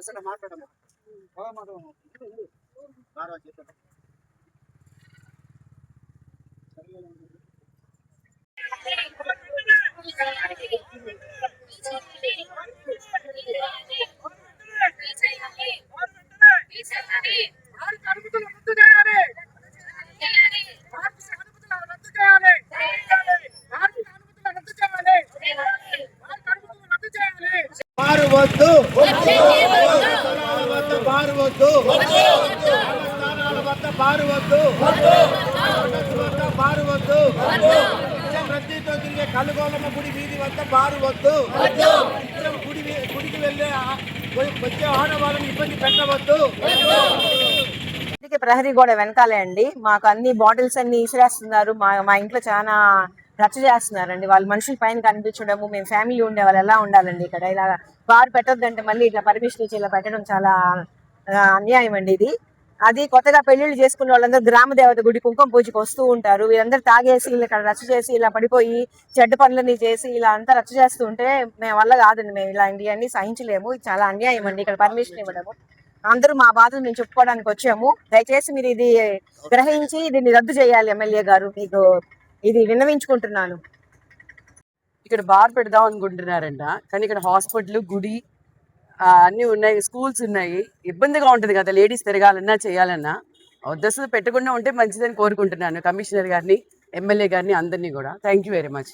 అసలు మాట్లాడము. బాగా మాట్లాడము బాగా చెప్పండి వద్ద. స్థానాల వద్ద బారు వద్దు. వద్ద బారు వద్దు. నిత్యం రద్దీతో తిరిగే కలుగోలమ్మ గుడి వీధి వద్ద బారు వద్దు. గుడి గుడికి వెళ్ళే వచ్చే ఆడవాళ్ళని ఇబ్బంది పెట్టవద్దు. ప్రహరీ గోడ వెనకాలే అండి. మాకు అన్ని బాటిల్స్ అన్ని ఇసిరేస్తున్నారు. మా మా ఇంట్లో చాలా రచ్చ చేస్తున్నారండి. వాళ్ళు మనుషుల పైన కనిపించడము మేము ఫ్యామిలీ ఉండే వాళ్ళు ఎలా ఉండాలండి ఇక్కడ? ఇలా బార్ పెట్టొద్దంటే మళ్ళీ ఇట్లా పర్మిషన్ ఇచ్చి ఇలా పెట్టడం చాలా అన్యాయం అండి ఇది. అది కొత్తగా పెళ్ళిళ్ళు చేసుకున్న వాళ్ళందరూ గ్రామ దేవత గుడి కుంకుమ పూజకి వస్తూ ఉంటారు. వీళ్ళందరూ తాగేసి ఇలా ఇక్కడ రచ్చ చేసి ఇలా పడిపోయి చెడ్డ పనులని చేసి ఇలా అంతా రచ్చ చేస్తూ ఉంటే మేము వల్ల కాదండి మేము ఇలాంటివన్నీ సహించలేము. ఇది చాలా అన్యాయం అండి ఇక్కడ పర్మిషన్ ఇవ్వడము. అందరూ మా బాధలు మేము చెప్పుకోవడానికి వచ్చాము. దయచేసి మీరు ఇది గ్రహించి దీన్ని రద్దు చేయాలి ఎమ్మెల్యే గారు. మీకు ఇది విన్నవించుకుంటున్నాను. ఇక్కడ బార్ పెడదాం అనుకుంటున్నారంట. కానీ ఇక్కడ హాస్పిటల్ గుడి అన్నీ ఉన్నాయి స్కూల్స్ ఉన్నాయి. ఇబ్బందిగా ఉంటుంది కదా లేడీస్ తిరగాలన్నా చేయాలన్నా. ఉద్దేశం పెట్టకుండా ఉంటే మంచిదని కోరుకుంటున్నాను కమిషనర్ గారిని ఎమ్మెల్యే గారిని అందరినీ కూడా. థ్యాంక్ యూ వెరీ మచ్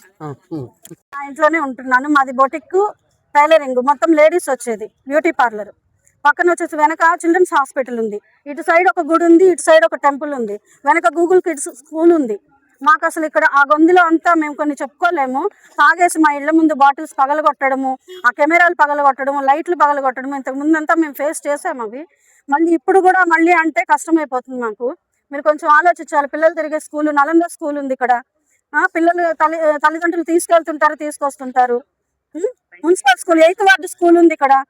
మా ఇంట్లోనే ఉంటున్నాను. మాది బొటిక్ టైలరింగ్. మొత్తం లేడీస్ వచ్చేది బ్యూటీ పార్లర్ పక్కన వచ్చేసి వెనక చిల్డ్రన్స్ హాస్పిటల్ ఉంది. ఇటు సైడ్ ఒక గుడి ఉంది ఇటు సైడ్ ఒక టెంపుల్ ఉంది. వెనక గూగుల్ కిడ్స్ స్కూల్ ఉంది. మాకు అసలు ఇక్కడ ఆ గొంతులో అంతా మేము కొన్ని చెప్పుకోలేము. తాగేసి మా ఇళ్ళ ముందు బాటిల్స్ పగలగొట్టడము ఆ కెమెరాలు పగలగొట్టడము లైట్లు పగలగొట్టడము ఇంతకు ముందు అంతా మేము ఫేస్ చేసాము అవి. మళ్ళీ ఇప్పుడు కూడా మళ్ళీ అంటే కష్టమైపోతుంది మాకు. మీరు కొంచెం ఆలోచించాలి. పిల్లలు తిరిగే స్కూల్ నలంద స్కూల్ ఉంది ఇక్కడ. ఆ, పిల్లలు తల్లి తల్లిదండ్రులు తీసుకెళ్తుంటారు తీసుకొస్తుంటారు. Municipal school eighth ward school ఉంది ఇక్కడ.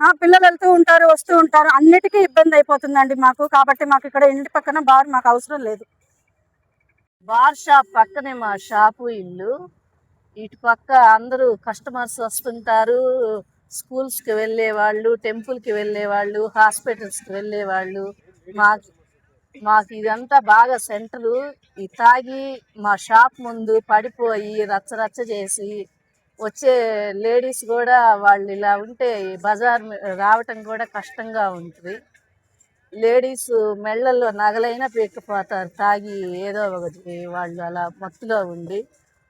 ఆ పిల్లలు వెళ్తూ ఉంటారు వస్తూ ఉంటారు. అన్నిటికీ ఇబ్బంది అయిపోతుందండి మాకు. కాబట్టి మాకు ఇక్కడ ఇంటి పక్కన బార్ మాకు అవసరం లేదు. బార్ షాప్ పక్కనే మా షాపు ఇల్లు. ఇటు పక్క అందరూ కస్టమర్స్ వస్తుంటారు. స్కూల్స్కి వెళ్ళేవాళ్ళు టెంపుల్కి వెళ్ళేవాళ్ళు హాస్పిటల్స్కి వెళ్ళేవాళ్ళు మాకు మాకు ఇదంతా బాగా సెంటరు. ఈ తాగి మా షాప్ ముందు పడిపోయి రచ్చ రచ్చ చేసి వచ్చే లేడీస్ కూడా వాళ్ళు ఇలా ఉంటే బజార్ రావటం కూడా కష్టంగా ఉంటుంది. లేడీస్ మెళ్ళల్లో నగలైనా పీక్కపోతారు తాగి ఏదో ఒకటి వాళ్ళు అలా మత్తులో ఉండి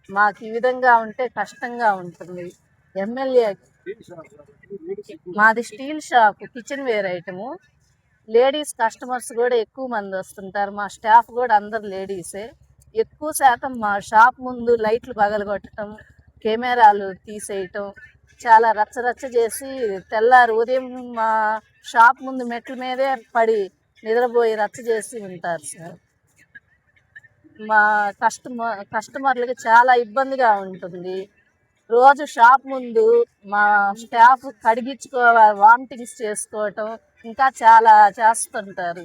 మాకు ఈ విధంగా ఉంటే కష్టంగా ఉంటుంది. ఎమ్మెల్యే మాది steel shop kitchenware item. Ladies customers కూడా ఎక్కువ మంది వస్తుంటారు. మా స్టాఫ్ కూడా అందరు లేడీసే. ఎక్కువ శాతం మా షాప్ ముందు లైట్లు పగలగొట్టడం కెమెరాలు తీసేయటం చాలా రచ్చ రచ్చ చేసి తెల్లారి ఉదయం మా షాప్ ముందు మెట్ల మీదే పడి నిద్రపోయి రచ్చ చేసి ఉంటారు సార్. మా కస్టమర్ కస్టమర్లకి చాలా ఇబ్బందిగా ఉంటుంది. రోజు షాప్ ముందు మా స్టాఫ్ కడిగించుకోవాలి వామిటింగ్స్ చేసుకోవటం ఇంకా చాలా చేస్తుంటారు.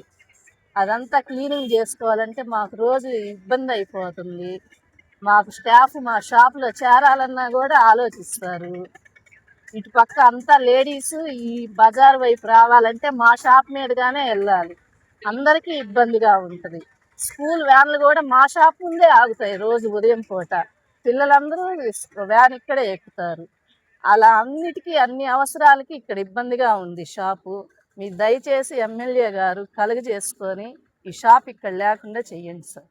అదంతా క్లీనింగ్ చేసుకోవాలంటే మాకు రోజు ఇబ్బంది అయిపోతుంది. మాకు స్టాఫ్ మా షాప్లో చేరాలన్నా కూడా ఆలోచిస్తారు. ఇటు పక్క అంతా లేడీస్ ఈ బజార్ వైపు రావాలంటే మా షాప్ మీదుగానే వెళ్ళాలి. అందరికీ ఇబ్బందిగా ఉంటుంది. స్కూల్ వ్యాన్లు కూడా మా షాప్ ముందే ఆగుతాయి రోజు ఉదయం పూట. పిల్లలందరూ వ్యాన్ ఇక్కడే ఎక్కుతారు. అలా అన్నిటికీ అన్ని అవసరాలకి ఇక్కడ ఇబ్బందిగా ఉంది షాపు మీరు దయచేసి ఎమ్మెల్యే గారు కలుగజేసుకొని ఈ షాప్ ఇక్కడ లేకుండా చెయ్యండి సార్.